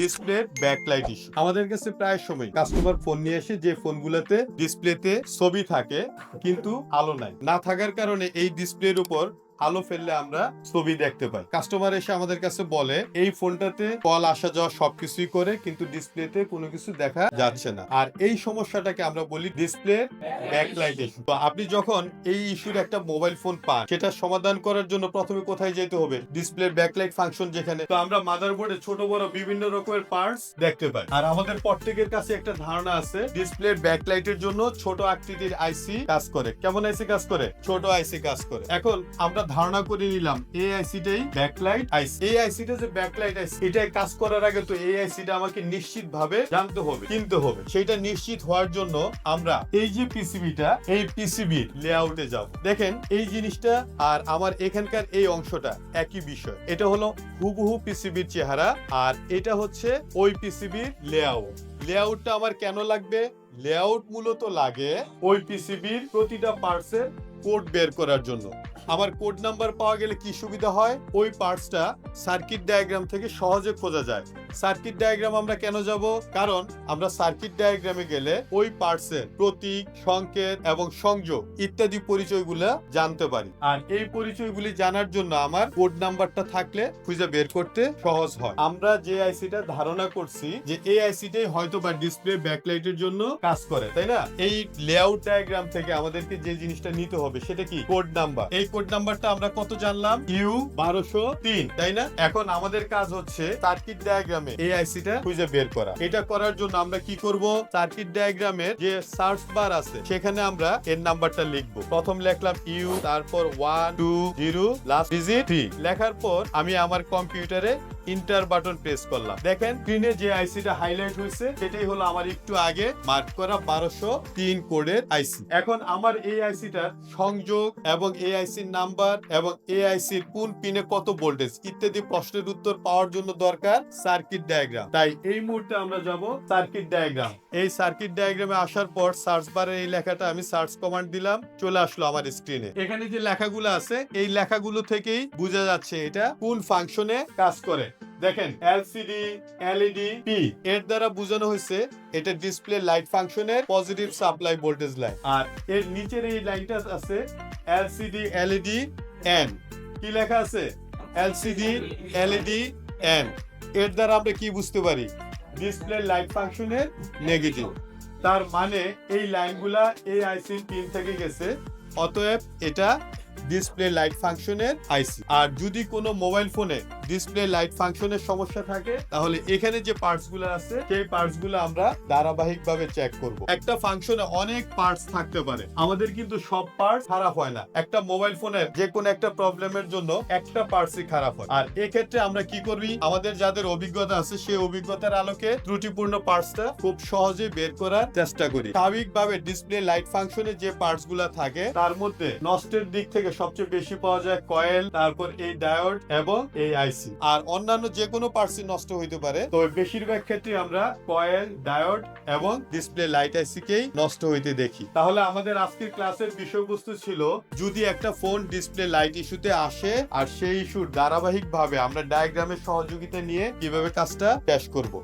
ডিসপ্লের backlight issue আমাদের কাছে প্রায় সময়। কাস্টমার ফোন নিয়ে এসে যে ফোনগুলোতে ডিসপ্লেতে ছবি থাকে, কিন্তু আলো নাই। না থাকার কারণে এই ডিসপ্লের উপর আলো ফেললে আমরা ছবি দেখতে পাই। কাস্টমার এসে আমাদের কাছে বলে, এই ফোনটাতে কল আসা যাওয়া সবকিছুই করে, কিন্তু ডিসপ্লেতে কোনো কিছু দেখা যাচ্ছে না। আর এই সমস্যাটাকে আমরা বলি ডিসপ্লে ব্যাকলাইট ইস্যু তো আপনি যখন এই ইস্যুর একটা মোবাইল ফোন পান, সেটা সমাধান করার জন্য প্রথমে কোথায় যেতে হবে? ডিসপ্লে ব্যাকলাইট ফাংশন যেখানে। তো আমরা মাদারবোর্ডে ছোট, বড় বিভিন্ন রকমের পার্টস দেখতে পাই। আর আমাদের প্রত্যেকের কাছে একটা ধারণা আছে ডিসপ্লের ব্যাকলাইটের জন্য ছোট আকৃতির আইসি কাজ করে। কেমন আইসি কাজ করে? ছোট আইসি কাজ করে। এখন আমরা ধারণা করে নিলাম এই আইসিটাই ব্যাকলাইট আইসি এই আইসিটা যে ব্যাকলাইট আইসি এটাই কাজ করার আগে তো এই আইসিটা আমাকে নিশ্চিত ভাবে জানতে হবে, কিনতে হবে। সেটা নিশ্চিত হওয়ার জন্য আমরা এই যে পিসিবিটা এই পিসিবির লেআউটে যাব। দেখেন, এই জিনিসটা আর আমার এখানকার এই অংশটা একই বিষয়। এটা হলো হুবহু পিসিবির চেহারা আর এটা হচ্ছে ওই পিসিবির লেআউট লেআউটটা আমার কেন লাগবে? লেআউট মূলত লাগে ওই পিসিবির প্রতিটা পার্টসের কোড বের করার জন্য। আমার কোড নাম্বার পাওয়া গেলে কি সুবিধা হয়? ওই পার্টসটা সার্কিট ডায়াগ্রাম থেকে সহজে খোঁজা যায়। সার্কিট ডায়াগ্রাম আমরা কেন যাব? কারণ আমরা সার্কিট ডায়াগ্রামে গেলে ওই পার্টসের প্রতীক, সংকেত এবং সংযোগ ইত্যাদি পরিচয়গুলো জানতে পারি। আর এই পরিচয়গুলি জানার জন্য আমার কোড নাম্বারটা থাকলে খুঁজে বের করতে সহজ হয়। আমরা যে আইসিটা ধারণা করছি যে এই আইসিটাই হয়তো বা ডিসপ্লে ব্যাকলাইটের জন্য কাজ করে, তাই না? এই লেআউট ডায়াগ্রাম থেকে আমাদেরকে যে জিনিসটা নিতে হবে সেটা কি? কোড নাম্বার এই কোড নাম্বারটা আমরা কত জানলাম? ইউ বারোশো তিন। তাই না? এখন আমাদের কাজ হচ্ছে সার্কিট ডায়াগ্রামে এই আইসিটা খুঁজে বের করা। এটা করার জন্য আমরা কি করব? সার্কিট ডায়াগ্রামের যে সার্চ বার আছে সেখানে আমরা এর নাম্বারটা লিখব। প্রথম লিখলাম ইউ তারপর one two zero last digit three লেখার পর আমি আমার কম্পিউটারে ইন্টার বাটন প্রেস করলাম। দেখেন স্ক্রিনে যে আইসিটা হাইলাইট হয়েছে, সেটাই হলো আমার একটু আগে মার্ক করা বারোশো তিন কোডের আইসি এখন আমার এই আইসিটার সংযোগ এবং এই আইসির নাম্বার এবং এই আইসির কোন পিনে কত ভোল্টেজ ইত্যাদি প্রশ্নের উত্তর পাওয়ার জন্য দরকার সার্কিট ডায়াগ্রাম তাই এই মুহূর্তে আমরা যাব সার্কিট ডায়াগ্রাম এই সার্কিট ডায়াগ্রামে আসার পর সার্চ বারে এই লেখাটা আমি সার্চ কমান্ড দিলাম, চলে আসলো আমার স্ক্রিনে এখানে যে লেখাগুলো আছে, এই লেখাগুলো থেকেই বোঝা যাচ্ছে এটা কোন ফাংশনে কাজ করে। দেখেন এলসিডি এলইডি পি এর দ্বারা বোঝানো হয়েছে এটা ডিসপ্লে লাইট ফাংশনের পজিটিভ সাপ্লাই ভোল্টেজ লাইন আর এর নিচের এই লাইনটা আছে এলসিডি এলইডি এন কি লেখা আছে? এলসিডি এলইডি এন এর দ্বারা আমরা কি বুঝতে পারি? ডিসপ্লে লাইট ফাংশনের নেগেটিভ তার মানে এই লাইনগুলা এই আইসির পিন থেকে গেছে, অতএব এটা ডিসপ্লে লাইট ফাংশনের আইসি আর যদি কোনো মোবাইল ফোনে ডিসপ্লে লাইট ফাংশনের সমস্যা থাকে, তাহলে এখানে যে পার্টসগুলো আছে, সেই পার্টসগুলো আমরা ধারাবাহিক ভাবে চেক করব। একটা ফাংশনে অনেক পার্টস থাকতে পারে। আমাদের কিন্তু সব পার্টস খারাপ হয় না। একটা মোবাইল ফোনের যে কোনো একটা প্রবলেমের জন্য একটা পার্টসই খারাপ হয়। আর এক্ষেত্রে আমরা কি করবি? আমাদের যাদের অভিজ্ঞতা আছে, সেই অভিজ্ঞতার আলোকে ত্রুটিপূর্ণ পার্টসটা খুব সহজে বের করার চেষ্টা করি। স্বাভাবিকভাবে ডিসপ্লে লাইট ফাংশনে যে পার্টসগুলা থাকে, তার মধ্যে নষ্টের দিক থেকে সবচেয়ে বেশি পাওয়া যায় কয়েল, তারপর এই ডায়োড এবং এই আইসি। আর অন্যান্য যে কোনো পার্টসই নষ্ট হইতে পারে তো বেশিরভাগ ক্ষেত্রে আমরা কয়েল, ডায়োড এবং ডিসপ্লে লাইট আইসি কেই নষ্ট হইতে দেখি। তাহলে আমাদের আজকের ক্লাসের বিষয়বস্তু ছিল, যদি একটা ফোন ডিসপ্লে লাইট ইস্যুতে আসে, আর সেই ইস্যুর ধারাবাহিক ভাবে আমরা ডায়াগ্রামের সহযোগিতা নিয়ে কীভাবে কাজটা শেষ করব।